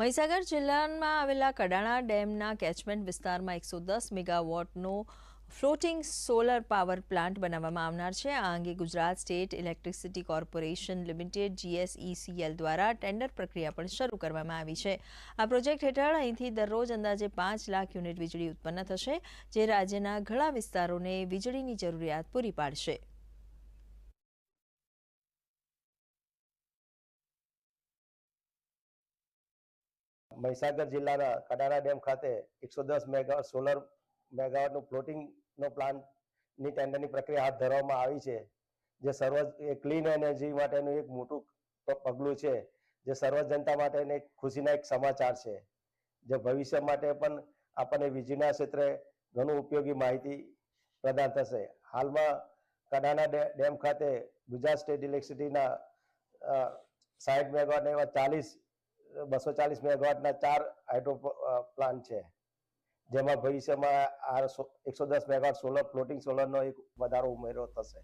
મહીસાગર જિલ્લામાં આવેલા કડાણા ડેમના કેચમેન્ટ વિસ્તારમાં એકસો દસ મેગાવોટનો ફ્લોટિંગ સોલર પાવર પ્લાન્ટ બનાવવામાં આવનાર છે. આ અંગે Gujarat state electricity corporation limited GSECL દ્વારા ટેન્ડર પ્રક્રિયા પણ શરૂ કરવામાં આવી છે. આ પ્રોજેક્ટ હેઠળ અહીંથી દરરોજ અંદાજે પાંચ લાખ યુનિટ વીજળી ઉત્પન્ન થશે, જે રાજ્યના ઘણા વિસ્તારોને વીજળીની જરૂરિયાત પૂરી પાડશે. મહીસાગર જિલ્લાના કડાણા ડેમ ખાતે એકસો દસ મેગાવોટ સોલર મેગાવોટનું ફ્લોટિંગનો પ્લાન્ટની ટેન્ડરની પ્રક્રિયા હાથ ધરવામાં આવી છે, જે સર્વ ક્લીન એનર્જી માટેનું એક મોટું પગલું છે, જે સર્વ જનતા માટેને ખુશીના એક સમાચાર છે, જે ભવિષ્ય માટે પણ આપણને વીજળીના ક્ષેત્રે ઘણું ઉપયોગી માહિતી પ્રદાન થશે. હાલમાં કડાણા ડેમ ખાતે ગુજરાત સ્ટેટ ઇલેક્ટ્રિસિટીના સાઠ મેગાવોટ એવા ચાલીસ બસો ચાલીસ મેગાવાટના ચાર હાઇડ્રો પ્લાન્ટ છે. જેમાં ભવિષ્યમાં આ એકસો દસ મેગાવાટ સોલર, ફ્લોટિંગ સોલરનો એક વધારો ઉમેરો થશે.